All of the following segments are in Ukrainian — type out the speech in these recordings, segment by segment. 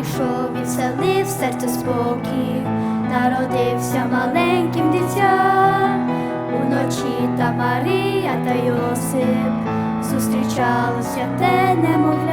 прийшов і вселив серце спокій, народився маленьким дитям, уночі та Марія та Йосип зустрічалося те немовля.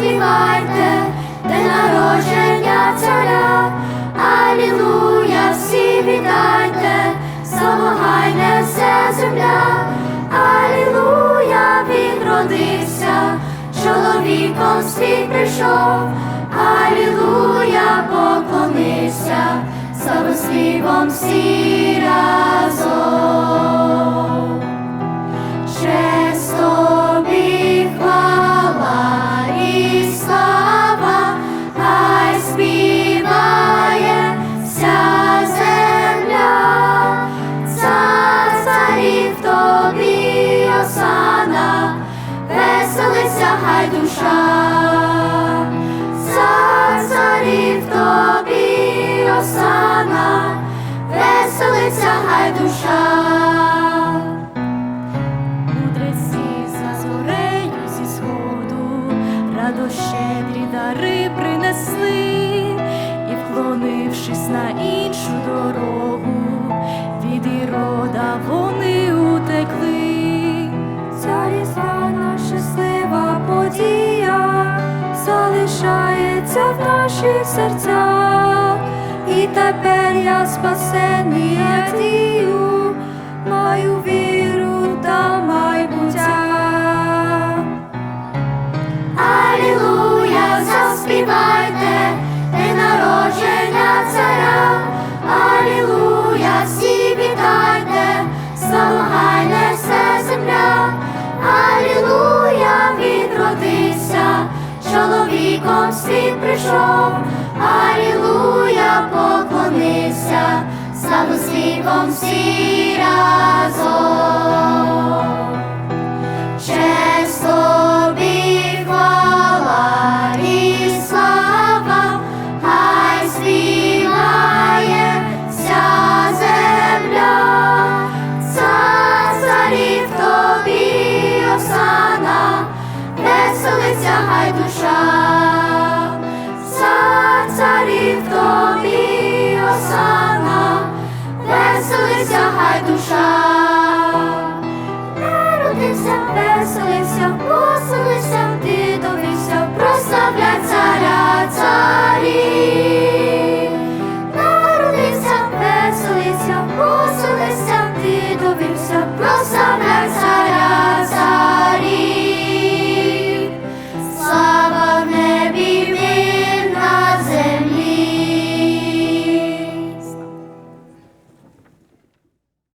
Алілуя, заспівайте, день народження царя. Алілуя, всі вітайте, самогайне вся земля. Алілуя, він родився, чоловіком світ прийшов. Алілуя, поклонився, славу співом всі цар царів тобі осана, веселиться хай душа. Мудреці за зорею зі сходу радо дари принесли, і, вклонившись на іншу дорогу, залишається в наших серцях, і тепер я спасений радію, маю віру та майбуття. Алілуя, заспівайте, день народження царя. Алілуя, всі вітайте, славогайне вся земля. Алілуя, він родився, чоловіком світ прийшов. Алілуя, поклонився, славу світом всі разом.